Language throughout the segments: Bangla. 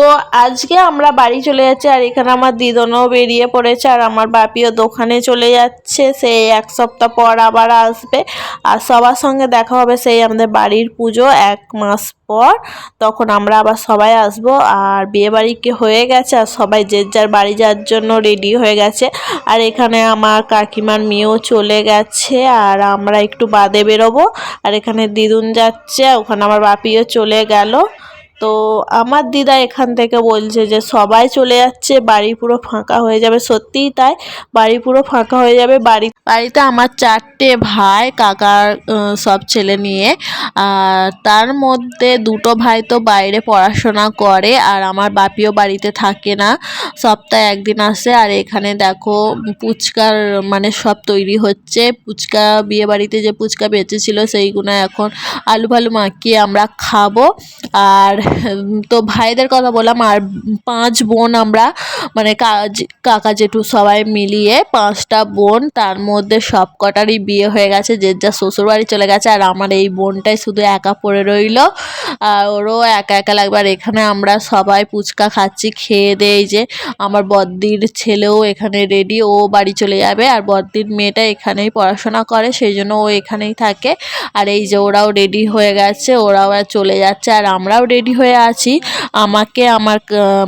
তো আজকে আমরা বাড়ি চলে যাচ্ছি আর এখানে আমার দিদনও বেরিয়ে পড়েছে আর আমার বাপিও দোকানে চলে যাচ্ছে। সেই এক সপ্তাহ পর আবার আসবে আর সবার সঙ্গে দেখা হবে সেই আমাদের বাড়ির পুজো এক মাস পর। তখন আমরা আবার সবাই আসব আর বিয়ে বাড়ি কি হয়ে গেছে আর সবাই যে যার বাড়ি যাওয়ার জন্য রেডি হয়ে গেছে। আর এখানে আমার কাকিমার মেয়েও চলে গেছে আর আমরা একটু বাদে বেরোবো। আর এখানে দিদুন যাচ্ছে, ওখানে আমার বাপিও চলে গেল। তো আমার দিদা এখান থেকে বলছে যে সবাই চলে যাচ্ছে, বাড়ি পুরো ফাঁকা হয়ে যাবে। সত্যিই তাই, বাড়ি পুরো ফাঁকা হয়ে যাবে। বাড়ি, বাড়িতে আমার চারটে ভাই, কাকার সব ছেলে নিয়ে। আর তার মধ্যে দুটো ভাই তো বাইরে পড়াশোনা করে, আর আমার বাপিও বাড়িতে থাকে না। সপ্তাহে একদিন আসে, আর এখানে দেখো পুচকার মানে সব তৈরি হচ্ছে। পুচকা বিয়ে বাড়িতে যে পুচকা বেঁচেছিল সেইগুলো এখন আলু ফালু মাখিয়ে আমরা খাব। আর তো ভাইদের কথা বললাম আর পাঁচ বোন আমরা মানে কাজ কাকা জেঠু সবাই মিলিয়ে পাঁচটা বোন, তার মধ্যে সব কটারই বিয়ে হয়ে গেছে, যে যা শ্বশুরবাড়ি চলে গেছে, আর আমার এই বোনটাই শুধু একা পড়ে রইল। আর ওরও একা একা লাগবে, আর এখানে আমরা সবাই ফুচকা খাচ্ছি, খেয়ে দেই যে আমার বদ্দির ছেলেও এখানে রেডি ও বাড়ি চলে যাবে, আর বদ্দির মেয়েটা এখানেই পড়াশোনা করে, সেই জন্য ও এখানেই থাকে। আর এই যে ওরাও রেডি হয়ে গেছে, ওরাও চলে যাচ্ছে, আর আমরাও রেডি হয়ে আছি। আমাকে আমার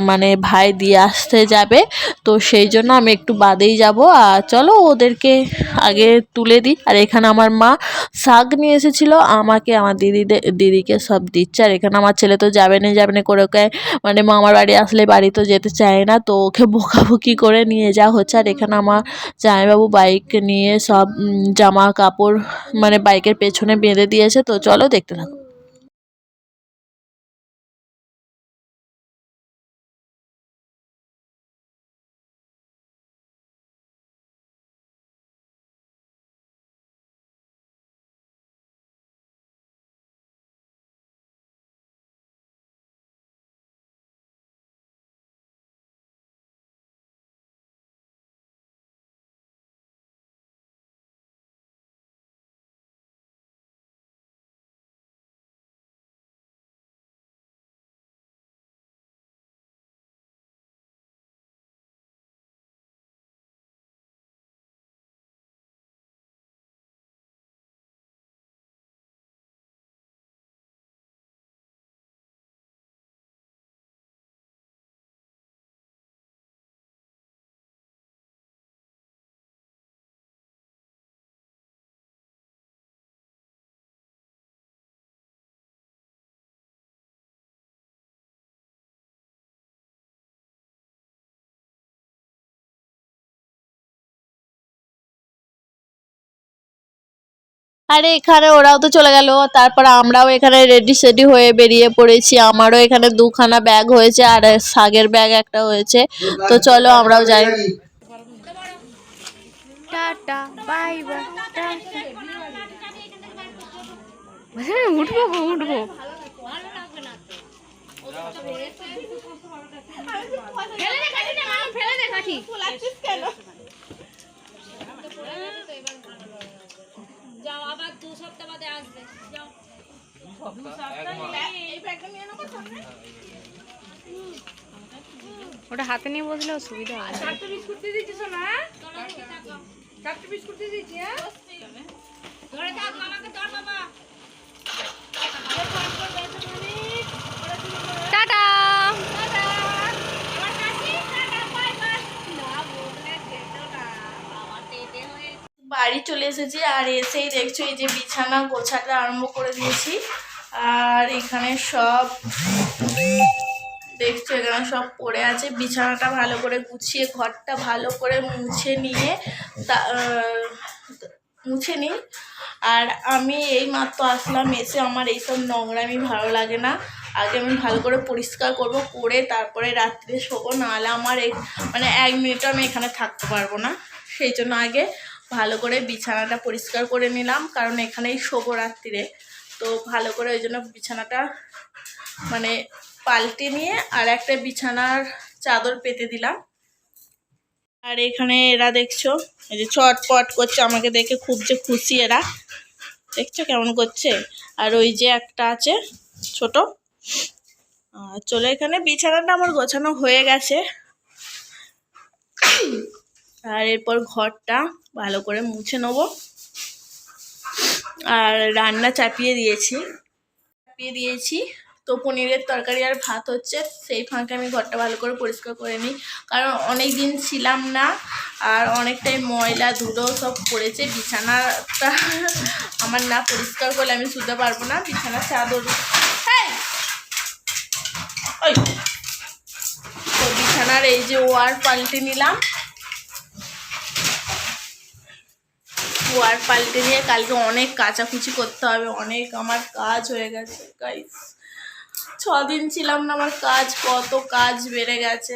মানে ভাই দিয়ে আসতে যাবে। তো সেই জন্য আমি একটু বাদেই যাব। আর চলো ওদেরকে আগে তুলে দিই। আর এখানে আমার মা শাক নিয়ে এসেছিল। আমাকে আমার দিদিদের দিদিকে সব দিচ্ছে। আর এখানে আমার ছেলে তো যাবে না যাবে না করে ওকে মানে মামার বাড়ি আসলে বাড়ি তো যেতে চায় না। তো ওকে বকাবকি করে নিয়ে যাওয়া হচ্ছে। আর এখানে আমার জামাইবাবু বাইক নিয়ে সব জামা কাপড় মানে বাইকের পেছনে বেঁধে দিয়েছে। তো চলো দেখতে থাকো। আরে এখানে ওরাও তো চলে গেল। তারপর আমরাও এখানে রেডি সেডি হয়ে বেরিয়ে পড়েছি। আমারও এখানে দুখানা ব্যাগ হয়েছে আর শাগের ব্যাগ একটা হয়েছে। তো চলো আমরাও যাই। টাটা বাই বাই হ্যাঁ উঠবো গো উঠবো। ফেলে দে কাঠি না ফেলে দে কাঠি যাও আবার দু সপ্তাহ বাদে আসবে। যাও। ওটা হাতে নিয়ে বসলে সুবিধা হবে। চারটে বিস্কুট দিয়ে দিচ্ছিস না চারটে বিস্কুট দিয়ে দিচ্ছি হ্যাঁ? ধরে থাক মামাকে ধর বাবা। বাড়ি চলে এসেছি আর এসেই দেখছ এই যে বিছানা গোছাতে আরম্ভ করে দিয়েছি। আর এখানে সব দেখছ, এখানে সব পড়ে আছে। বিছানাটা ভালো করে গুছিয়ে, ঘরটা ভালো করে মুছে নিয়ে মুছে নিই। আর আমি এই মাত্র আসলাম এসে আমার এইসব নোংরামি ভালো লাগে না। আগে আমি ভালো করে পরিষ্কার করব, করে তারপরে রাত্রে শোবো, নাহলে আমার মানে এক মিনিটও আমি এখানে থাকতে পারব না। সেই জন্য আগে ভালো করে বিছানাটা পরিষ্কার করে নিলাম, কারণ এখানেই শোবো রাত্রিরে তো ভালো করে ওই জন্য বিছানাটা মানে পাল্টে নিয়ে আর একটা বিছানার চাদর পেতে দিলাম। আর এখানে এরা দেখছ, এই যে চটপট করছে আমাকে দেখে খুব যে খুশি এরা। দেখছ কেমন করছে? আর ওই যে একটা আছে ছোট। চলো এখানে বিছানাটা আমার গোছানো হয়ে গেছে। আর এরপর ঘরটা ভালো করে মুছে নেব। আর রান্না চাপিয়ে দিয়েছি। চাপিয়ে দিয়েছি। তো পনিরের তরকারি আর ভাত হচ্ছে, সেই ফাঁকে আমি ঘরটা ভালো করে পরিষ্কার করে নিই। কারণ অনেক দিন ছিলাম না আর অনেকটাই ময়লা, ধুলো সব পড়েছে। বিছানাটা আমার না পরিষ্কার করলে আমি শুতে পারব না। বিছানার চাদর। এই! ওই! তো বিছানার এই যে ওয়ার পাল্টে নিলাম। ওয়ার পাল্টে দিয়ে কালকে অনেক কাচাকুচি করতে হবে, অনেক আমার কাজ হয়ে গেছে গাইস ছদিন ছিলাম না আমার কাজ, কত কাজ বেড়ে গেছে।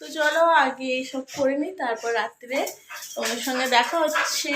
তো চলো আগে এইসব করে নিই, তারপর রাত্রে তোমাদের সঙ্গে দেখা হচ্ছে।